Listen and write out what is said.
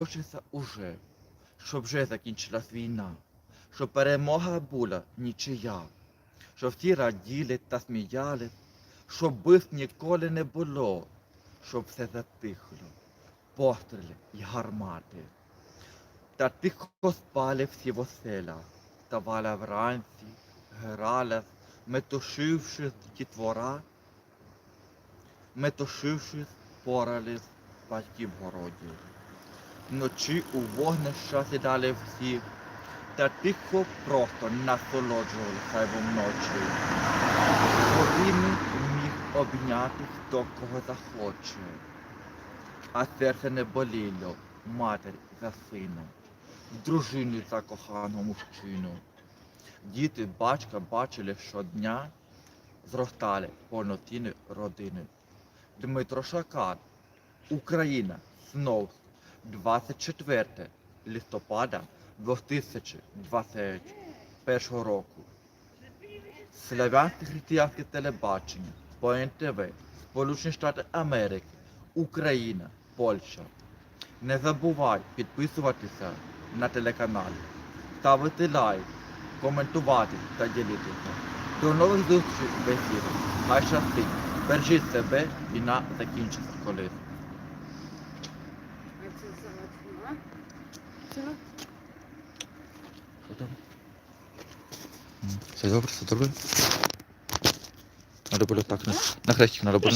Хочеться уже, щоб вже закінчилась війна, щоб перемога була нічия, щоб всі раділи та сміялись, щоб бив ніколи не було, щоб все затихло, постріли й гармати. Та тихо спали всі в оселях, ставала вранці, гралась, метушившись дітвора, метушившись, порались батьки в городі. Вночі у вогнища сідали всі, та тихо просто насолоджували хай вночі. Своїми міг обняти хто кого захоче, а серце не боліло матері за сина, дружину за коханого мужчину. Діти батька бачили щодня, зростали повноцінні родини. Дмитро Шакар, Україна, знов 24 листопада 2021 року. Славянське християнське телебачення по НТВ, Сполучені Штати Америки, Україна, Польща. Не забувай підписуватися на телеканал, ставити лайк, коментувати та ділитися. До нових зустрічей в ефірі. Хай щастить. Бережіть себе, війна закінчиться колись. Все добре, все добре. Надо було так на хрестик, надо було